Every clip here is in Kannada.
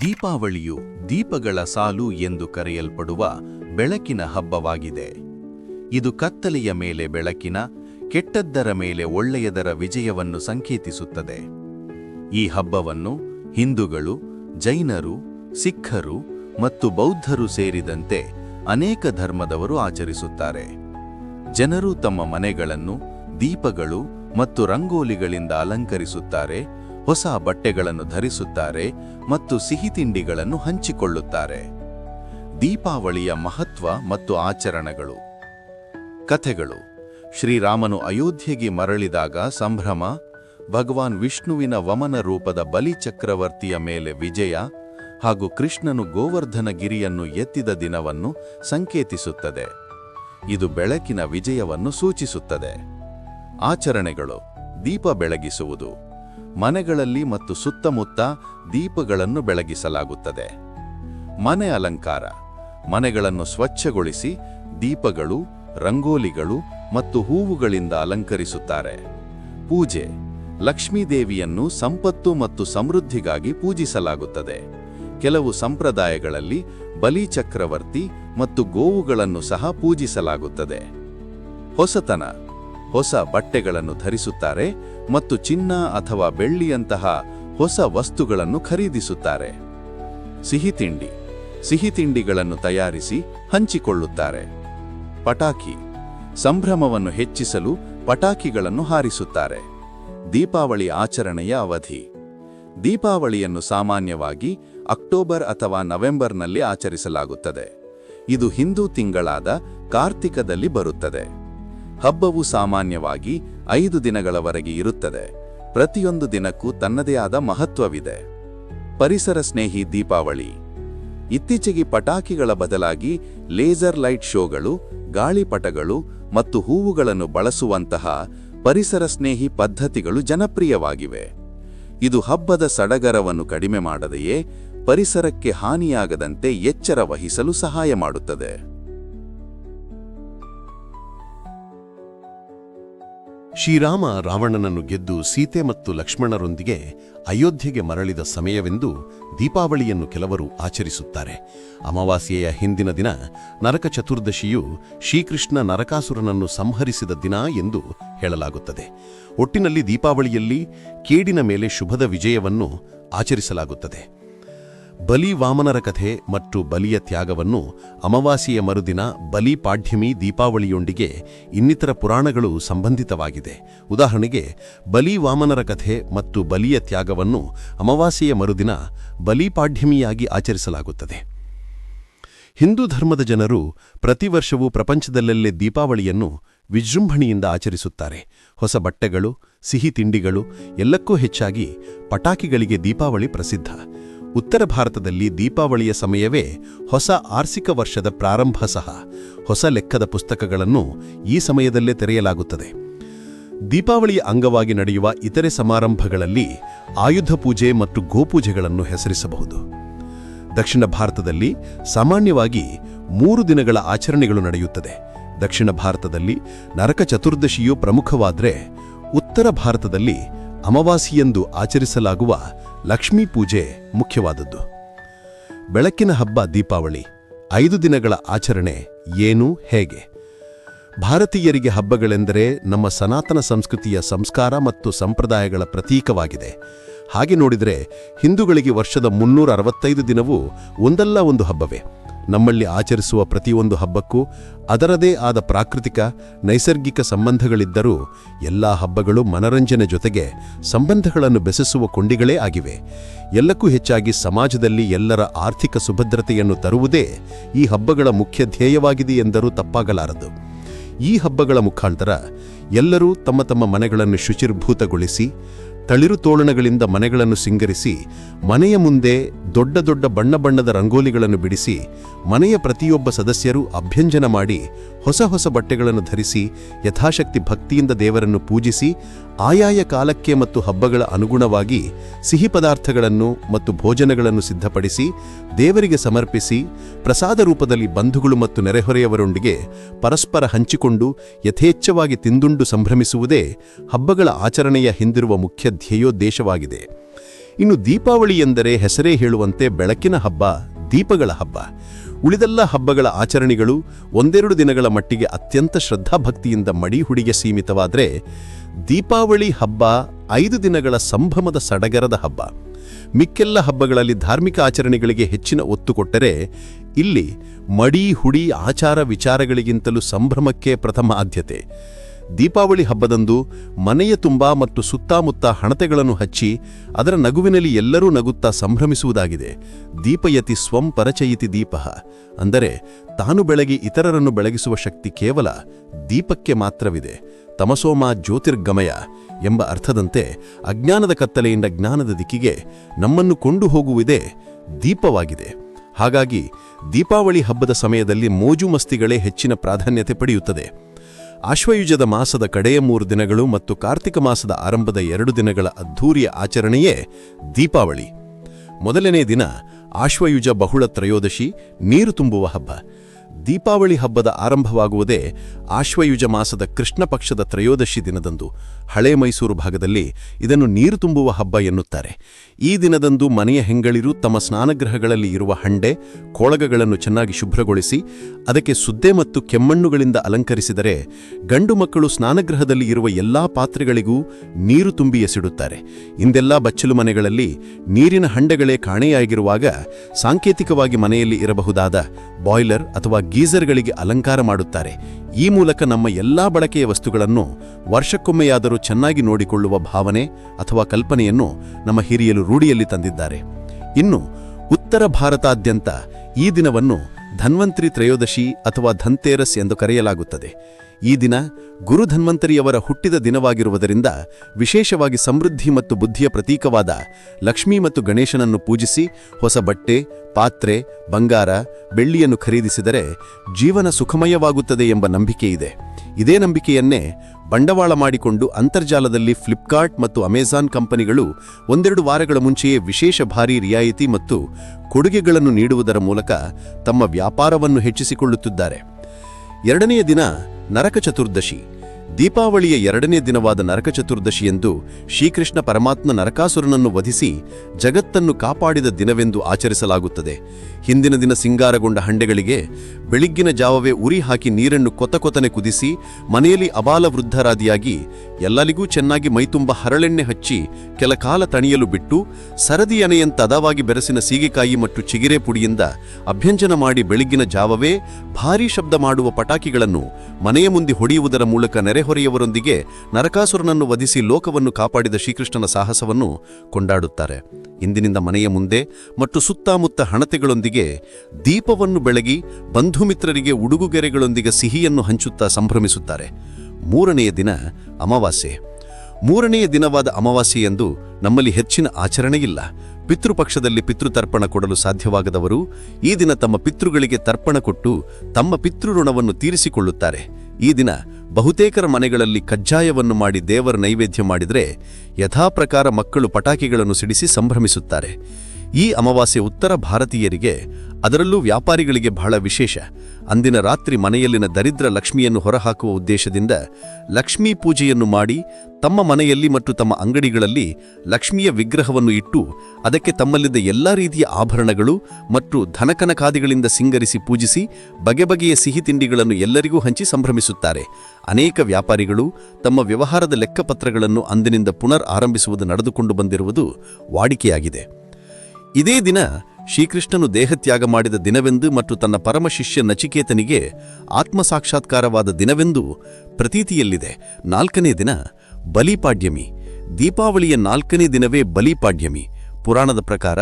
ದೀಪಾವಳಿಯು ದೀಪಗಳ ಸಾಲು ಎಂದು ಕರೆಯಲ್ಪಡುವ ಬೆಳಕಿನ ಹಬ್ಬವಾಗಿದೆ. ಇದು ಕತ್ತಲೆಯ ಮೇಲೆ ಬೆಳಕಿನ, ಕೆಟ್ಟದ್ದರ ಮೇಲೆ ಒಳ್ಳೆಯದರ ವಿಜಯವನ್ನು ಸಂಕೇತಿಸುತ್ತದೆ. ಈ ಹಬ್ಬವನ್ನು ಹಿಂದೂಗಳು, ಜೈನರು, ಸಿಖ್ಖರು ಮತ್ತು ಬೌದ್ಧರು ಸೇರಿದಂತೆ ಅನೇಕ ಧರ್ಮದವರು ಆಚರಿಸುತ್ತಾರೆ. ಜನರು ತಮ್ಮ ಮನೆಗಳನ್ನು ದೀಪಗಳು ಮತ್ತು ರಂಗೋಲಿಗಳಿಂದ ಅಲಂಕರಿಸುತ್ತಾರೆ. ಹೊಸ ಬಟ್ಟೆಗಳನ್ನು ಧರಿಸುತ್ತಾರೆ ಮತ್ತು ಸಿಹಿ ತಿಂಡಿಗಳನ್ನು ಹಂಚಿಕೊಳ್ಳುತ್ತಾರೆ. ದೀಪಾವಳಿಯ ಮಹತ್ವ ಮತ್ತು ಆಚರಣೆಗಳು. ಕಥೆಗಳು. ಶ್ರೀರಾಮನು ಅಯೋಧ್ಯೆಗೆ ಮರಳಿದಾಗ ಸಂಭ್ರಮ, ಭಗವಾನ್ ವಿಷ್ಣುವಿನ ವಮನ ರೂಪದ ಬಲಿ ಚಕ್ರವರ್ತಿಯ ಮೇಲೆ ವಿಜಯ ಹಾಗೂ ಕೃಷ್ಣನು ಗೋವರ್ಧನ ಗಿರಿಯನ್ನು ಎತ್ತಿದ ದಿನವನ್ನು ಸಂಕೇತಿಸುತ್ತದೆ. ಇದು ಬೆಳಕಿನ ವಿಜಯವನ್ನು ಸೂಚಿಸುತ್ತದೆ. ಆಚರಣೆಗಳು. ದೀಪ ಬೆಳಗಿಸುವುದು. ಮನೆಗಳಲ್ಲಿ ಮತ್ತು ಸುತ್ತಮುತ್ತ ದೀಪಗಳನ್ನು ಬೆಳಗಿಸಲಾಗುತ್ತದೆ. ಮನೆ ಅಲಂಕಾರ. ಮನೆಗಳನ್ನು ಸ್ವಚ್ಛಗೊಳಿಸಿ ದೀಪಗಳು, ರಂಗೋಲಿಗಳು ಮತ್ತು ಹೂವುಗಳಿಂದ ಅಲಂಕರಿಸುತ್ತಾರೆ. ಪೂಜೆ. ಲಕ್ಷ್ಮೀದೇವಿಯನ್ನು ಸಂಪತ್ತು ಮತ್ತು ಸಮೃದ್ಧಿಗಾಗಿ ಪೂಜಿಸಲಾಗುತ್ತದೆ. ಕೆಲವು ಸಂಪ್ರದಾಯಗಳಲ್ಲಿ ಬಲಿ ಚಕ್ರವರ್ತಿ ಮತ್ತು ಗೋವುಗಳನ್ನು ಸಹ ಪೂಜಿಸಲಾಗುತ್ತದೆ. ಹೊಸತನ. ಹೊಸ ಬಟ್ಟೆಗಳನ್ನು ಧರಿಸುತ್ತಾರೆ ಮತ್ತು ಚಿನ್ನ ಅಥವಾ ಬೆಳ್ಳಿಯಂತಹ ಹೊಸ ವಸ್ತುಗಳನ್ನು ಖರೀದಿಸುತ್ತಾರೆ. ಸಿಹಿತಿಂಡಿ ಸಿಹಿತಿಂಡಿಗಳನ್ನು ಸಿಹಿ ತಿಂಡಿಗಳನ್ನು ತಯಾರಿಸಿ ಹಂಚಿಕೊಳ್ಳುತ್ತಾರೆ. ಪಟಾಕಿ. ಸಂಭ್ರಮವನ್ನು ಹೆಚ್ಚಿಸಲು ಪಟಾಕಿಗಳನ್ನು ಹಾರಿಸುತ್ತಾರೆ. ದೀಪಾವಳಿ ಆಚರಣೆಯ ಅವಧಿ. ದೀಪಾವಳಿಯನ್ನು ಸಾಮಾನ್ಯವಾಗಿ ಅಕ್ಟೋಬರ್ ಅಥವಾ ನವೆಂಬರ್ನಲ್ಲಿ ಆಚರಿಸಲಾಗುತ್ತದೆ. ಇದು ಹಿಂದೂ ತಿಂಗಳಾದ ಕಾರ್ತಿಕದಲ್ಲಿ ಬರುತ್ತದೆ. ಹಬ್ಬವು ಸಾಮಾನ್ಯವಾಗಿ ಐದು ದಿನಗಳವರೆಗೆ ಇರುತ್ತದೆ. ಪ್ರತಿಯೊಂದು ದಿನಕ್ಕೂ ತನ್ನದೇ ಆದ ಮಹತ್ವವಿದೆ. ಪರಿಸರ ಸ್ನೇಹಿ ದೀಪಾವಳಿ. ಇತ್ತೀಚೆಗೆ ಪಟಾಕಿಗಳ ಬದಲಾಗಿ ಲೇಸರ್ ಲೈಟ್ ಶೋಗಳು ಗಾಳಿಪಟಗಳು ಮತ್ತು ಹೂವುಗಳನ್ನು ಬಳಸುವಂತಹ ಪರಿಸರ ಸ್ನೇಹಿ ಪದ್ಧತಿಗಳು ಜನಪ್ರಿಯವಾಗಿವೆ. ಇದು ಹಬ್ಬದ ಸಡಗರವನ್ನು ಕಡಿಮೆ ಮಾಡದೆಯೇ ಪರಿಸರಕ್ಕೆ ಹಾನಿಯಾಗದಂತೆ ಎಚ್ಚರ ವಹಿಸಲು ಸಹಾಯ ಮಾಡುತ್ತದೆ. ಶ್ರೀರಾಮ ರಾವಣನನ್ನು ಗೆದ್ದು ಸೀತೆ ಮತ್ತು ಲಕ್ಷ್ಮಣರೊಂದಿಗೆ ಅಯೋಧ್ಯೆಗೆ ಮರಳಿದ ಸಮಯವೆಂದು ದೀಪಾವಳಿಯನ್ನು ಕೆಲವರು ಆಚರಿಸುತ್ತಾರೆ. ಅಮಾವಾಸ್ಯೆಯ ಹಿಂದಿನ ದಿನ ನರಕ ಚತುರ್ದಶಿಯು ಶ್ರೀಕೃಷ್ಣ ನರಕಾಸುರನನ್ನು ಸಂಹರಿಸಿದ ದಿನ ಎಂದು ಹೇಳಲಾಗುತ್ತದೆ. ಒಟ್ಟಿನಲ್ಲಿ ದೀಪಾವಳಿಯಲ್ಲಿ ಕೇಡಿನ ಮೇಲೆ ಶುಭದ ವಿಜಯವನ್ನು ಆಚರಿಸಲಾಗುತ್ತದೆ. ಬಲಿ ವಾಮನರ ಕಥೆ ಮತ್ತು ಬಲಿಯ ತ್ಯಾಗವನ್ನು ಅಮಾವಾಸ್ಯೆಯ ಮರುದಿನ ಬಲಿ ಪಾಢ್ಯಮಿ ದೀಪಾವಳಿಯೊಂದಿಗೆ ಇನ್ನಿತರ ಪುರಾಣಗಳು ಸಂಬಂಧಿತವಾಗಿದೆ. ಉದಾಹರಣೆಗೆ ಬಲಿ ವಾಮನರ ಕಥೆ ಮತ್ತು ಬಲಿಯ ತ್ಯಾಗವನ್ನು ಅಮಾವಾಸ್ಯೆಯ ಮರುದಿನ ಬಲಿ ಪಾಡ್ಯಮಿಯಾಗಿ ಆಚರಿಸಲಾಗುತ್ತದೆ. ಹಿಂದೂ ಧರ್ಮದ ಜನರು ಪ್ರತಿ ವರ್ಷವೂ ಪ್ರಪಂಚದಲ್ಲೆಲ್ಲೇ ದೀಪಾವಳಿಯನ್ನು ವಿಜೃಂಭಣೆಯಿಂದ ಆಚರಿಸುತ್ತಾರೆ. ಹೊಸ ಬಟ್ಟೆಗಳು, ಸಿಹಿ ತಿಂಡಿಗಳು, ಎಲ್ಲಕ್ಕೂ ಹೆಚ್ಚಾಗಿ ಪಟಾಕಿಗಳಿಗೆ ದೀಪಾವಳಿ ಪ್ರಸಿದ್ಧ. ಉತ್ತರ ಭಾರತದಲ್ಲಿ ದೀಪಾವಳಿಯ ಸಮಯವೇ ಹೊಸ ಆರ್ಥಿಕ ವರ್ಷದ ಪ್ರಾರಂಭ ಸಹ. ಹೊಸ ಲೆಕ್ಕದ ಪುಸ್ತಕಗಳನ್ನು ಈ ಸಮಯದಲ್ಲೇ ತೆರೆಯಲಾಗುತ್ತದೆ. ದೀಪಾವಳಿಯ ಅಂಗವಾಗಿ ನಡೆಯುವ ಇತರೆ ಸಮಾರಂಭಗಳಲ್ಲಿ ಆಯುಧ ಪೂಜೆ ಮತ್ತು ಗೋಪೂಜೆಗಳನ್ನು ಹೆಸರಿಸಬಹುದು. ದಕ್ಷಿಣ ಭಾರತದಲ್ಲಿ ಸಾಮಾನ್ಯವಾಗಿ ಮೂರು ದಿನಗಳ ಆಚರಣೆಗಳು ನಡೆಯುತ್ತದೆ. ದಕ್ಷಿಣ ಭಾರತದಲ್ಲಿ ನರಕ ಚತುರ್ದಶಿಯು ಪ್ರಮುಖವಾದರೆ ಉತ್ತರ ಭಾರತದಲ್ಲಿ ಅಮಾವಾಸಿಯೆಂದು ಆಚರಿಸಲಾಗುವ ಲಕ್ಷ್ಮೀ ಪೂಜೆ ಮುಖ್ಯವಾದದ್ದು. ಬೆಳಕಿನ ಹಬ್ಬ ದೀಪಾವಳಿ, ಐದು ದಿನಗಳ ಆಚರಣೆ ಏನು, ಹೇಗೆ? ಭಾರತೀಯರಿಗೆ ಹಬ್ಬಗಳೆಂದರೆ ನಮ್ಮ ಸನಾತನ ಸಂಸ್ಕೃತಿಯ ಸಂಸ್ಕಾರ ಮತ್ತು ಸಂಪ್ರದಾಯಗಳ ಪ್ರತೀಕವಾಗಿದೆ. ಹಾಗೆ ನೋಡಿದರೆ ಹಿಂದೂಗಳಿಗೆ ವರ್ಷದ ಮುನ್ನೂರ ಅರವತ್ತೈದು ದಿನವೂ ಒಂದಲ್ಲ ಒಂದು ಹಬ್ಬವೇ. ನಮ್ಮಲ್ಲಿ ಆಚರಿಸುವ ಪ್ರತಿಯೊಂದು ಹಬ್ಬಕ್ಕೂ ಅದರದೇ ಆದ ಪ್ರಾಕೃತಿಕ, ನೈಸರ್ಗಿಕ ಸಂಬಂಧಗಳಿದ್ದರೂ ಎಲ್ಲ ಹಬ್ಬಗಳು ಮನರಂಜನೆ ಜೊತೆಗೆ ಸಂಬಂಧಗಳನ್ನು ಬೆಸೆಸುವ ಕೊಂಡಿಗಳೇ ಆಗಿವೆ. ಎಲ್ಲಕ್ಕೂ ಹೆಚ್ಚಾಗಿ ಸಮಾಜದಲ್ಲಿ ಎಲ್ಲರ ಆರ್ಥಿಕ ಸುಭದ್ರತೆಯನ್ನು ತರುವುದೇ ಈ ಹಬ್ಬಗಳ ಮುಖ್ಯ ಧ್ಯೇಯವಾಗಿದೆ ಎಂದರೂ ತಪ್ಪಾಗಲಾರದು. ಈ ಹಬ್ಬಗಳ ಮುಖಾಂತರ ಎಲ್ಲರೂ ತಮ್ಮ ತಮ್ಮ ಮನೆಗಳನ್ನು ಶುಚಿರ್ಭೂತಗೊಳಿಸಿ ತಳಿರು ತೋರಣಗಳಿಂದ ಮನೆಗಳನ್ನು ಸಿಂಗರಿಸಿ, ಮನೆಯ ಮುಂದೆ ದೊಡ್ಡ ದೊಡ್ಡ ಬಣ್ಣ ಬಣ್ಣದ ರಂಗೋಲಿಗಳನ್ನು ಬಿಡಿಸಿ, ಮನೆಯ ಪ್ರತಿಯೊಬ್ಬ ಸದಸ್ಯರು ಅಭ್ಯಂಜನ ಮಾಡಿ, ಹೊಸ ಹೊಸ ಬಟ್ಟೆಗಳನ್ನು ಧರಿಸಿ, ಯಥಾಶಕ್ತಿ ಭಕ್ತಿಯಿಂದ ದೇವರನ್ನು ಪೂಜಿಸಿ, ಆಯಾಯ ಕಾಲಕ್ಕೆ ಮತ್ತು ಹಬ್ಬಗಳ ಅನುಗುಣವಾಗಿ ಸಿಹಿ ಪದಾರ್ಥಗಳನ್ನು ಮತ್ತು ಭೋಜನಗಳನ್ನು ಸಿದ್ಧಪಡಿಸಿ, ದೇವರಿಗೆ ಸಮರ್ಪಿಸಿ, ಪ್ರಸಾದ ರೂಪದಲ್ಲಿ ಬಂಧುಗಳು ಮತ್ತು ನೆರೆಹೊರೆಯವರೊಂದಿಗೆ ಪರಸ್ಪರ ಹಂಚಿಕೊಂಡು ಯಥೇಚ್ಛವಾಗಿ ತಿಂದುಂಡು ಸಂಭ್ರಮಿಸುವುದೇ ಹಬ್ಬಗಳ ಆಚರಣೆಯ ಹಿಂದಿರುವ ಮುಖ್ಯ ಧ್ಯೇಯೋದ್ದೇಶವಾಗಿದೆ ಇನ್ನು ದೀಪಾವಳಿ ಎಂದರೆ ಹೆಸರೇ ಹೇಳುವಂತೆ ಬೆಳಕಿನ ಹಬ್ಬ, ದೀಪಗಳ ಹಬ್ಬ. ಉಳಿದೆಲ್ಲ ಹಬ್ಬಗಳ ಆಚರಣೆಗಳು ಒಂದೆರಡು ದಿನಗಳ ಮಟ್ಟಿಗೆ ಅತ್ಯಂತ ಶ್ರದ್ಧಾಭಕ್ತಿಯಿಂದ ಮಡಿ ಹುಡಿಗೆ ಸೀಮಿತವಾದರೆ, ದೀಪಾವಳಿ ಹಬ್ಬ ಐದು ದಿನಗಳ ಸಂಭ್ರಮದ ಸಡಗರದ ಹಬ್ಬ. ಮಿಕ್ಕೆಲ್ಲ ಹಬ್ಬಗಳಲ್ಲಿ ಧಾರ್ಮಿಕ ಆಚರಣೆಗಳಿಗೆ ಹೆಚ್ಚಿನ ಒತ್ತು ಕೊಟ್ಟರೆ, ಇಲ್ಲಿ ಮಡಿ ಹುಡಿ ಆಚಾರ ವಿಚಾರಗಳಿಗಿಂತಲೂ ಸಂಭ್ರಮಕ್ಕೆ ಪ್ರಥಮ ಆದ್ಯತೆ. ದೀಪಾವಳಿ ಹಬ್ಬದಂದು ಮನೆಯ ತುಂಬ ಮತ್ತು ಸುತ್ತಮುತ್ತ ಹಣತೆಗಳನ್ನು ಹಚ್ಚಿ ಅದರ ನಗುವಿನಲ್ಲಿ ಎಲ್ಲರೂ ನಗುತ್ತಾ ಸಂಭ್ರಮಿಸುವುದಾಗಿದೆ. ದೀಪಯತಿ ಸ್ವಂ ಪರಚಯಿತಿ ದೀಪ. ಅಂದರೆ ತಾನು ಬೆಳಗಿ ಇತರರನ್ನು ಬೆಳಗಿಸುವ ಶಕ್ತಿ ಕೇವಲ ದೀಪಕ್ಕೆ ಮಾತ್ರವಿದೆ. ತಮಸೋಮ ಜ್ಯೋತಿರ್ಗಮಯ ಎಂಬ ಅರ್ಥದಂತೆ ಅಜ್ಞಾನದ ಕತ್ತಲೆಯಿಂದ ಜ್ಞಾನದ ದಿಕ್ಕಿಗೆ ನಮ್ಮನ್ನು ಕೊಂಡು ಹೋಗುವುದೇ ದೀಪವಾಗಿದೆ. ಹಾಗಾಗಿ ದೀಪಾವಳಿ ಹಬ್ಬದ ಸಮಯದಲ್ಲಿ ಮೋಜು ಮಸ್ತಿಗಳೇ ಹೆಚ್ಚಿನ ಪ್ರಾಧಾನ್ಯತೆ ಪಡೆಯುತ್ತದೆ. ಆಶ್ವಯುಜದ ಮಾಸದ ಕಡೆಯ ಮೂರು ದಿನಗಳು ಮತ್ತು ಕಾರ್ತಿಕ ಮಾಸದ ಆರಂಭದ ಎರಡು ದಿನಗಳ ಅದ್ಧೂರಿಯ ಆಚರಣೆಯೇ ದೀಪಾವಳಿ. ಮೊದಲನೇ ದಿನ ಆಶ್ವಯುಜ ಬಹುಳ ತ್ರಯೋದಶಿ, ನೀರು ತುಂಬುವ ಹಬ್ಬ. ದೀಪಾವಳಿ ಹಬ್ಬದ ಆರಂಭವಾಗುವುದೇ ಆಶ್ವಯುಜ ಮಾಸದ ಕೃಷ್ಣ ಪಕ್ಷದ ತ್ರಯೋದಶಿ ದಿನದಂದು. ಹಳೆ ಮೈಸೂರು ಭಾಗದಲ್ಲಿ ಇದನ್ನು ನೀರು ತುಂಬುವ ಹಬ್ಬ ಎನ್ನುತ್ತಾರೆ. ಈ ದಿನದಂದು ಮನೆಯ ಹೆಂಗಳಿರು ತಮ್ಮ ಸ್ನಾನಗೃಹಗಳಲ್ಲಿ ಇರುವ ಹಂಡೆ, ಕೋಳಗಗಳನ್ನು ಚೆನ್ನಾಗಿ ಶುಭ್ರಗೊಳಿಸಿ ಅದಕ್ಕೆ ಸುದ್ದೆ ಮತ್ತು ಕೆಮ್ಮಣ್ಣುಗಳಿಂದ ಅಲಂಕರಿಸಿದರೆ ಗಂಡು ಮಕ್ಕಳು ಸ್ನಾನಗೃಹದಲ್ಲಿ ಇರುವ ಎಲ್ಲಾ ಪಾತ್ರೆಗಳಿಗೂ ನೀರು ತುಂಬಿ ಎಸಿಡುತ್ತಾರೆ. ಇಂದೆಲ್ಲ ಬಚ್ಚಲು ಮನೆಗಳಲ್ಲಿ ನೀರಿನ ಹಂಡೆಗಳೇ ಕಾಣೆಯಾಗಿರುವಾಗ ಸಾಂಕೇತಿಕವಾಗಿ ಮನೆಯಲ್ಲಿ ಇರಬಹುದಾದ ಬಾಯ್ಲರ್ ಅಥವಾ ಗೀಸರ್ಗಳಿಗೆ ಅಲಂಕಾರ ಮಾಡುತ್ತಾರೆ. ಈ ಮೂಲಕ ನಮ್ಮ ಎಲ್ಲಾ ಬಳಕೆಯ ವಸ್ತುಗಳನ್ನು ವರ್ಷಕ್ಕೊಮ್ಮೆಯಾದರೂ ಚೆನ್ನಾಗಿ ನೋಡಿಕೊಳ್ಳುವ ಭಾವನೆ ಅಥವಾ ಕಲ್ಪನೆಯನ್ನು ನಮ್ಮ ಹಿರಿಯರು ರೂಢಿಯಲ್ಲಿ ತಂದಿದ್ದಾರೆ. ಇನ್ನು ಉತ್ತರ ಭಾರತಾದ್ಯಂತ ಈ ದಿನವನ್ನು ಧನ್ವಂತ್ರಿ ತ್ರಯೋದಶಿ ಅಥವಾ ಧನ್ತೇರಸ್ ಎಂದು ಕರೆಯಲಾಗುತ್ತದೆ. ಈ ದಿನ ಗುರು ಧನ್ವಂತರಿಯವರ ಹುಟ್ಟಿದ ದಿನವಾಗಿರುವುದರಿಂದ ವಿಶೇಷವಾಗಿ ಸಮೃದ್ಧಿ ಮತ್ತು ಬುದ್ಧಿಯ ಪ್ರತೀಕವಾದ ಲಕ್ಷ್ಮೀ ಮತ್ತು ಗಣೇಶನನ್ನು ಪೂಜಿಸಿ ಹೊಸ ಬಟ್ಟೆ, ಪಾತ್ರೆ, ಬಂಗಾರ, ಬೆಳ್ಳಿಯನ್ನು ಖರೀದಿಸಿದರೆ ಜೀವನ ಸುಖಮಯವಾಗುತ್ತದೆ ಎಂಬ ನಂಬಿಕೆ ಇದೆ ಇದೇ ನಂಬಿಕೆಯನ್ನೇ ಬಂಡವಾಳ ಮಾಡಿಕೊಂಡು ಅಂತರ್ಜಾಲದಲ್ಲಿ ಫ್ಲಿಪ್ಕಾರ್ಟ್ ಮತ್ತು ಅಮೆಜಾನ್ ಕಂಪನಿಗಳು ಒಂದೆರಡು ವಾರಗಳ ಮುಂಚೆಯೇ ವಿಶೇಷ ಭಾರಿ ರಿಯಾಯಿತಿ ಮತ್ತು ಕೊಡುಗೆಗಳನ್ನು ನೀಡುವುದರ ಮೂಲಕ ತಮ್ಮ ವ್ಯಾಪಾರವನ್ನು ಹೆಚ್ಚಿಸಿಕೊಳ್ಳುತ್ತಿದ್ದಾರೆ. ಎರಡನೆಯ ದಿನ ನರಕ ಚತುರ್ದಶಿ. ದೀಪಾವಳಿಯ ಎರಡನೇ ದಿನವಾದ ನರಕ ಚತುರ್ದಶಿಯಂದು ಶ್ರೀಕೃಷ್ಣ ಪರಮಾತ್ಮ ನರಕಾಸುರನನ್ನು ವಧಿಸಿ ಜಗತ್ತನ್ನು ಕಾಪಾಡಿದ ದಿನವೆಂದು ಆಚರಿಸಲಾಗುತ್ತದೆ. ಹಿಂದಿನ ದಿನ ಸಿಂಗಾರಗೊಂಡ ಹಂಡೆಗಳಿಗೆ ಬೆಳಿಗ್ಗಿನ ಜಾವವೇ ಉರಿ ಹಾಕಿ ನೀರನ್ನು ಕೊತ ಕೊತನೆ ಕುದಿಸಿ ಮನೆಯಲ್ಲಿ ಅಬಾಲ ವೃದ್ಧರಾದಿಯಾಗಿ ಎಲ್ಲರಿಗೂ ಚೆನ್ನಾಗಿ ಮೈತುಂಬ ಹರಳೆಣ್ಣೆ ಹಚ್ಚಿ ಕೆಲ ಕಾಲ ತಣಿಯಲು ಬಿಟ್ಟು ಸರದಿ ಅದವಾಗಿ ಬೆರಸಿನ ಸೀಗೆಕಾಯಿ ಮತ್ತು ಚಿಗಿರೆ ಪುಡಿಯಿಂದ ಅಭ್ಯಂಜನ ಮಾಡಿ ಬೆಳಿಗ್ಗಿನ ಜಾವವೇ ಭಾರೀ ಶಬ್ದ ಮಾಡುವ ಪಟಾಕಿಗಳನ್ನು ಮನೆಯ ಮುಂದೆ ಹೊಡೆಯುವುದರ ಮೂಲಕ ನೆರೆಹೊರೆಯವರೊಂದಿಗೆ ನರಕಾಸುರನನ್ನು ವಧಿಸಿ ಲೋಕವನ್ನು ಕಾಪಾಡಿದ ಶ್ರೀಕೃಷ್ಣನ ಸಾಹಸವನ್ನು ಕೊಂಡಾಡುತ್ತಾರೆ. ಇಂದಿನಿಂದ ಮನೆಯ ಮುಂದೆ ಮತ್ತು ಸುತ್ತಮುತ್ತ ಹಣತೆಗಳೊಂದಿಗೆ ದೀಪವನ್ನು ಬೆಳಗಿ ಬಂಧುಮಿತ್ರರಿಗೆ ಉಡುಗುಗೆರೆಗಳೊಂದಿಗೆ ಸಿಹಿಯನ್ನು ಹಂಚುತ್ತಾ ಸಂಭ್ರಮಿಸುತ್ತಾರೆ. ಮೂರನೆಯ ದಿನ ಅಮಾವಾಸ್ಯೆ. ಮೂರನೆಯ ದಿನವಾದ ಅಮಾವಾಸ್ಯೆಯಂದು ನಮ್ಮಲ್ಲಿ ಹೆಚ್ಚಿನ ಆಚರಣೆಯಿಲ್ಲ ಪಿತೃಪಕ್ಷದಲ್ಲಿ ಪಿತೃತರ್ಪಣ ಕೊಡಲು ಸಾಧ್ಯವಾಗದವರು ಈ ದಿನ ತಮ್ಮ ಪಿತೃಗಳಿಗೆ ತರ್ಪಣ ಕೊಟ್ಟು ತಮ್ಮ ಪಿತೃಋಣವನ್ನು ತೀರಿಸಿಕೊಳ್ಳುತ್ತಾರೆ. ಈ ದಿನ ಬಹುತೇಕರ ಮನೆಗಳಲ್ಲಿ ಕಜ್ಜಾಯವನ್ನು ಮಾಡಿ ದೇವರ ನೈವೇದ್ಯ ಮಾಡಿದರೆ ಯಥಾಪ್ರಕಾರ ಮಕ್ಕಳು ಪಟಾಕಿಗಳನ್ನು ಸಿಡಿಸಿ ಸಂಭ್ರಮಿಸುತ್ತಾರೆ. ಈ ಅಮಾವಾಸ್ಯೆ ಉತ್ತರ ಭಾರತೀಯರಿಗೆ, ಅದರಲ್ಲೂ ವ್ಯಾಪಾರಿಗಳಿಗೆ ಬಹಳ ವಿಶೇಷ. ಅಂದಿನ ರಾತ್ರಿ ಮನೆಯಲ್ಲಿನ ದರಿದ್ರ ಲಕ್ಷ್ಮಿಯನ್ನು ಹೊರಹಾಕುವ ಉದ್ದೇಶದಿಂದ ಲಕ್ಷ್ಮೀ ಪೂಜೆಯನ್ನು ಮಾಡಿ, ತಮ್ಮ ಮನೆಯಲ್ಲಿ ಮತ್ತು ತಮ್ಮ ಅಂಗಡಿಗಳಲ್ಲಿ ಲಕ್ಷ್ಮಿಯ ವಿಗ್ರಹವನ್ನು ಇಟ್ಟು, ಅದಕ್ಕೆ ತಮ್ಮಲ್ಲಿದ್ದ ಎಲ್ಲಾ ರೀತಿಯ ಆಭರಣಗಳು ಮತ್ತು ಧನಕನಕಾದಿಗಳಿಂದ ಸಿಂಗರಿಸಿ ಪೂಜಿಸಿ, ಬಗೆ ಬಗೆಯ ಸಿಹಿ ತಿಂಡಿಗಳನ್ನು ಎಲ್ಲರಿಗೂ ಹಂಚಿ ಸಂಭ್ರಮಿಸುತ್ತಾರೆ. ಅನೇಕ ವ್ಯಾಪಾರಿಗಳು ತಮ್ಮ ವ್ಯವಹಾರದ ಲೆಕ್ಕಪತ್ರಗಳನ್ನು ಅಂದಿನಿಂದ ಪುನರ್ ಆರಂಭಿಸುವುದು ನಡೆದುಕೊಂಡು ಬಂದಿರುವುದು ವಾಡಿಕೆಯಾಗಿದೆ. ಇದೇ ದಿನ ಶ್ರೀಕೃಷ್ಣನು ದೇಹತ್ಯಾಗ ಮಾಡಿದ ದಿನವೆಂದು ಮತ್ತು ತನ್ನ ಪರಮಶಿಷ್ಯ ನಚಿಕೇತನಿಗೆ ಆತ್ಮಸಾಕ್ಷಾತ್ಕಾರವಾದ ದಿನವೆಂದು ಪ್ರತೀತಿಯಲ್ಲಿದೆ. ನಾಲ್ಕನೇ ದಿನ ಬಲಿಪಾಡ್ಯಮಿ. ದೀಪಾವಳಿಯ ನಾಲ್ಕನೇ ದಿನವೇ ಬಲಿಪಾಡ್ಯಮಿ. ಪುರಾಣದ ಪ್ರಕಾರ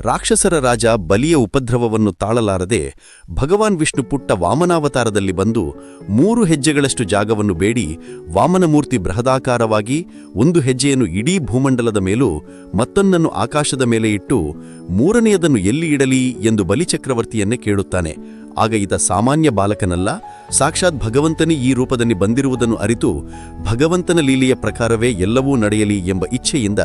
ರಾಕ್ಷಸರ ರಾಜ ಬಲಿಯ ಉಪದ್ರವವನ್ನು ತಾಳಲಾರದೆ ಭಗವಾನ್ ವಿಷ್ಣು ಪುಟ್ಟ ವಾಮನಾವತಾರದಲ್ಲಿ ಬಂದು ಮೂರು ಹೆಜ್ಜೆಗಳಷ್ಟು ಜಾಗವನ್ನು ಬೇಡಿ ವಾಮನಮೂರ್ತಿ ಬೃಹದಾಕಾರವಾಗಿ ಒಂದು ಹೆಜ್ಜೆಯನ್ನು ಇಡೀ ಭೂಮಂಡಲದ ಮೇಲೂ ಮತ್ತೊಂದನ್ನು ಆಕಾಶದ ಮೇಲೆ ಇಟ್ಟು ಮೂರನೆಯದನ್ನು ಎಲ್ಲಿ ಇಡಲಿ ಎಂದು ಬಲಿಚಕ್ರವರ್ತಿಯನ್ನೇ ಕೇಳುತ್ತಾನೆ. ಆಗ ಈತ ಸಾಮಾನ್ಯ ಬಾಲಕನಲ್ಲ, ಸಾಕ್ಷಾತ್ ಭಗವಂತನೇ ಈ ರೂಪದಲ್ಲಿ ಬಂದಿರುವುದನ್ನು ಅರಿತು ಭಗವಂತನ ಲೀಲೆಯ ಪ್ರಕಾರವೇ ಎಲ್ಲವೂ ನಡೆಯಲಿ ಎಂಬ ಇಚ್ಛೆಯಿಂದ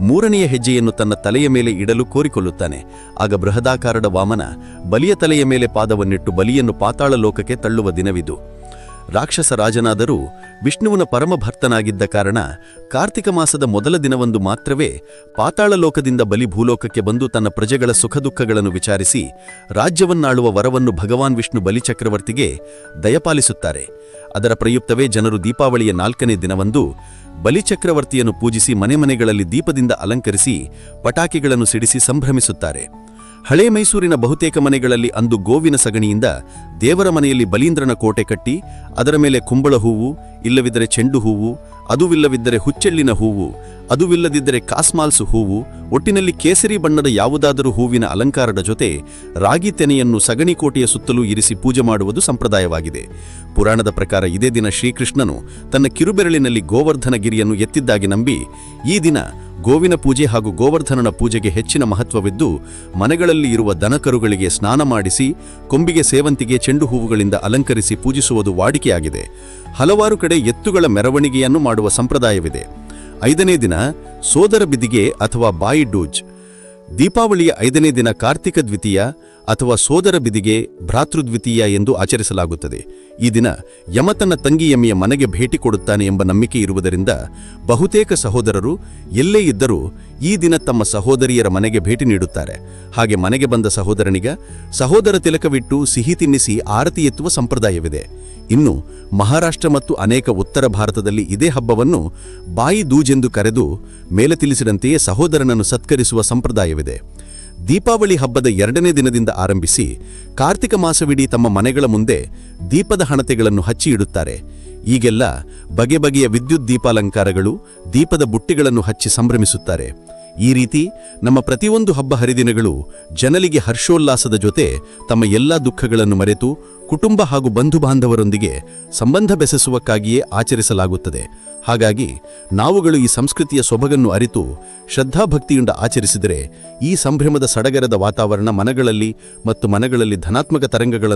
ಮೂರನೆಯ ಹೆಜ್ಜೆಯನ್ನು ತನ್ನ ತಲೆಯ ಮೇಲೆ ಇಡಲು ಕೋರಿಕೊಳ್ಳುತ್ತಾನೆ. ಆಗ ಬೃಹದಾಕಾರದ ವಾಮನ ಬಲಿಯ ತಲೆಯ ಮೇಲೆ ಪಾದವನ್ನಿಟ್ಟು ಬಲಿಯನ್ನು ಪಾತಾಳ ಲೋಕಕ್ಕೆ ತಳ್ಳುವ ದಿನವಿದು. ರಾಕ್ಷಸ ರಾಜನಾದರೂ ವಿಷ್ಣುವಿನ ಪರಮಭರ್ತನಾಗಿದ್ದ ಕಾರಣ ಕಾರ್ತಿಕ ಮಾಸದ ಮೊದಲ ದಿನವಂದು ಮಾತ್ರವೇ ಪಾತಾಳ ಲೋಕದಿಂದ ಬಲಿ ಭೂಲೋಕಕ್ಕೆ ಬಂದು ತನ್ನ ಪ್ರಜೆಗಳ ಸುಖ ದುಃಖಗಳನ್ನು ವಿಚಾರಿಸಿ ರಾಜ್ಯವನ್ನಾಳುವ ವರವನ್ನು ಭಗವಾನ್ ವಿಷ್ಣು ಬಲಿಚಕ್ರವರ್ತಿಗೆ ದಯಪಾಲಿಸುತ್ತಾರೆ. ಅದರ ಪ್ರಯುಕ್ತವೇ ಜನರು ದೀಪಾವಳಿಯ ನಾಲ್ಕನೇ ದಿನವಂದು ಬಲಿಚಕ್ರವರ್ತಿಯನ್ನು ಪೂಜಿಸಿ ಮನೆ ಮನೆಗಳಲ್ಲಿ ದೀಪದಿಂದ ಅಲಂಕರಿಸಿ ಪಟಾಕಿಗಳನ್ನು ಸಿಡಿಸಿ ಸಂಭ್ರಮಿಸುತ್ತಾರೆ. ಹಳೇ ಮೈಸೂರಿನ ಬಹುತೇಕ ಮನೆಗಳಲ್ಲಿ ಅಂದು ಗೋವಿನ ಸಗಣಿಯಿಂದ ದೇವರ ಮನೆಯಲ್ಲಿ ಬಲೀಂದ್ರನ ಕೋಟೆ ಕಟ್ಟಿ, ಅದರ ಮೇಲೆ ಕುಂಬಳ ಹೂವು, ಇಲ್ಲವಿದ್ದರೆ ಚೆಂಡು ಹೂವು, ಅದುವಿಲ್ಲವಿದ್ದರೆ ಹುಚ್ಚೆಳ್ಳಿನ ಹೂವು ಅದುವಿಲ್ಲದಿದ್ದರೆ ಕಾಸ್ಮಾಲ್ಸು ಹೂವು, ಒಟ್ಟಿನಲ್ಲಿ ಕೇಸರಿ ಬಣ್ಣದ ಯಾವುದಾದರೂ ಹೂವಿನ ಅಲಂಕಾರದ ಜೊತೆ ರಾಗಿ ತೆನೆಯನ್ನು ಸಗಣಿ ಕೋಟೆಯ ಸುತ್ತಲೂ ಇರಿಸಿ ಪೂಜೆ ಮಾಡುವುದು ಸಂಪ್ರದಾಯವಾಗಿದೆ. ಪುರಾಣದ ಪ್ರಕಾರ ಇದೇ ದಿನ ಶ್ರೀಕೃಷ್ಣನು ತನ್ನ ಕಿರುಬೆರಳಿನಲ್ಲಿ ಗೋವರ್ಧನ ಗಿರಿಯನ್ನು ಎತ್ತಿದ್ದಾಗಿ ನಂಬಿ, ಈ ದಿನ ಗೋವಿನ ಪೂಜೆ ಹಾಗೂ ಗೋವರ್ಧನನ ಪೂಜೆಗೆ ಹೆಚ್ಚಿನ ಮಹತ್ವವಿದ್ದು, ಮನೆಗಳಲ್ಲಿ ಇರುವ ದನಕರುಗಳಿಗೆ ಸ್ನಾನ ಮಾಡಿಸಿ, ಕೊಂಬಿಗೆ ಸೇವಂತಿಗೆ ಚೆಂಡು ಹೂವುಗಳಿಂದ ಅಲಂಕರಿಸಿ ಪೂಜಿಸುವುದು ವಾಡಿಕೆಯಾಗಿದೆ. ಹಲವಾರು ಕಡೆ ಎತ್ತುಗಳ ಮೆರವಣಿಗೆಯನ್ನು ಮಾಡುವ ಸಂಪ್ರದಾಯವಿದೆ. ಐದನೇ ದಿನ ಸೋದರ ಬಿದಿಗೆ ಅಥವಾ ಬಾಯಿ ಡೂಜ್. ದೀಪಾವಳಿಯ ಐದನೇ ದಿನ ಕಾರ್ತಿಕ ದ್ವಿತೀಯ ಅಥವಾ ಸೋದರ ಬಿದಿಗೆ ಭ್ರಾತೃದ್ವಿತೀಯ ಎಂದು ಆಚರಿಸಲಾಗುತ್ತದೆ. ಈ ದಿನ ಯಮ ತನ್ನ ತಂಗಿ ಮನೆಗೆ ಭೇಟಿ ಕೊಡುತ್ತಾನೆ ಎಂಬ ನಂಬಿಕೆ ಇರುವುದರಿಂದ ಬಹುತೇಕ ಸಹೋದರರು ಎಲ್ಲೇ ಇದ್ದರೂ ಈ ದಿನ ತಮ್ಮ ಸಹೋದರಿಯರ ಮನೆಗೆ ಭೇಟಿ ನೀಡುತ್ತಾರೆ. ಹಾಗೆ ಮನೆಗೆ ಬಂದ ಸಹೋದರನಿಗ ಸಹೋದರ ತಿಲಕವಿಟ್ಟು ಸಿಹಿ ತಿನ್ನಿಸಿ ಆರತಿ ಎತ್ತುವ ಸಂಪ್ರದಾಯವಿದೆ. ಇನ್ನು ಮಹಾರಾಷ್ಟ್ರ ಮತ್ತು ಅನೇಕ ಉತ್ತರ ಭಾರತದಲ್ಲಿ ಇದೇ ಹಬ್ಬವನ್ನು ಬಾಯಿ ದೂಜೆಂದು ಕರೆದು ಮೇಲೆ ತಿಳಿಸಿದಂತೆಯೇ ಸಹೋದರನನ್ನು ಸತ್ಕರಿಸುವ ಸಂಪ್ರದಾಯವಿದೆ. ದೀಪಾವಳಿ ಹಬ್ಬದ ಎರಡನೇ ದಿನದಿಂದ ಆರಂಭಿಸಿ ಕಾರ್ತಿಕ ಮಾಸವಿಡೀ ತಮ್ಮ ಮನೆಗಳ ಮುಂದೆ ದೀಪದ ಹಣತೆಗಳನ್ನು ಹಚ್ಚಿ ಇಡುತ್ತಾರೆ. ಈಗೆಲ್ಲ ಬಗೆ ಬಗೆಯ ವಿದ್ಯುತ್ ದೀಪಾಲಂಕಾರಗಳು ದೀಪದ ಬುಟ್ಟಿಗಳನ್ನು ಹಚ್ಚಿ ಸಂಭ್ರಮಿಸುತ್ತಾರೆ. ಈ ರೀತಿ ನಮ್ಮ ಪ್ರತಿಯೊಂದು ಹಬ್ಬ ಹರಿದಿನಗಳು ಜನರಿಗೆ ಹರ್ಷೋಲ್ಲಾಸದ ಜೊತೆ ತಮ್ಮ ಎಲ್ಲಾ ದುಃಖಗಳನ್ನು ಮರೆತು ಕುಟುಂಬ ಹಾಗೂ ಬಂಧು ಬಾಂಧವರೊಂದಿಗೆ ಸಂಬಂಧ ಬೆಸೆಸುವಕ್ಕಾಗಿಯೇ ಆಚರಿಸಲಾಗುತ್ತದೆ. ಹಾಗಾಗಿ ನಾವುಗಳು ಈ ಸಂಸ್ಕೃತಿಯ ಸೊಬಗನ್ನು ಅರಿತು ಶ್ರದ್ಧಾಭಕ್ತಿಯಿಂದ ಆಚರಿಸಿದರೆ ಈ ಸಂಭ್ರಮದ ಸಡಗರದ ವಾತಾವರಣ ಮನಗಳಲ್ಲಿ ಮತ್ತು ಮನಗಳಲ್ಲಿ ಧನಾತ್ಮಕ ತರಂಗಗಳನ್ನು